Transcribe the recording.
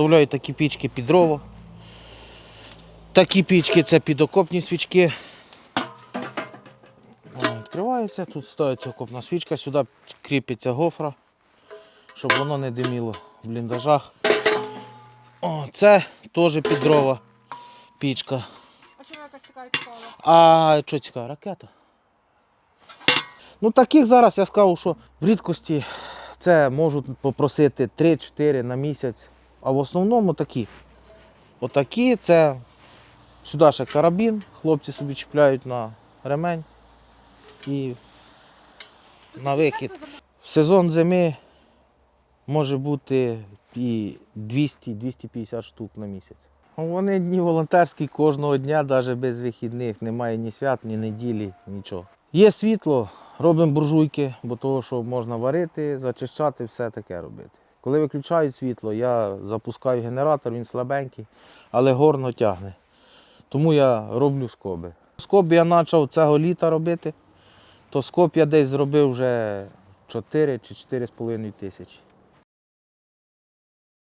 Виготовляю такі пічки під дрова. Такі пічки це підокопні свічки. Вона відкривається, тут ставиться окопна свічка, сюди кріпиться гофра, щоб воно не диміло в бліндажах. О, це теж під дрова пічка. А чому якась така цікава? А що цікаво, ракета? Ну таких зараз я сказав, що в рідкості це можуть попросити 3-4 на місяць. А в основному такі. Отакі це сюди ще карабін, хлопці собі чіпляють на ремень і на викид. В сезон зими може бути і 200-250 штук на місяць. Вони дні волонтерські кожного дня, навіть без вихідних, немає ні свят, ні неділі, нічого. Є світло, робимо буржуйки, бо того, що можна варити, зачищати, все таке робити. Коли виключають світло, я запускаю генератор, він слабенький, але горно тягне. Тому я роблю скоби. Скоб я почав цього літа робити, то скоб я десь зробив вже 4 чи 4,5 тисячі.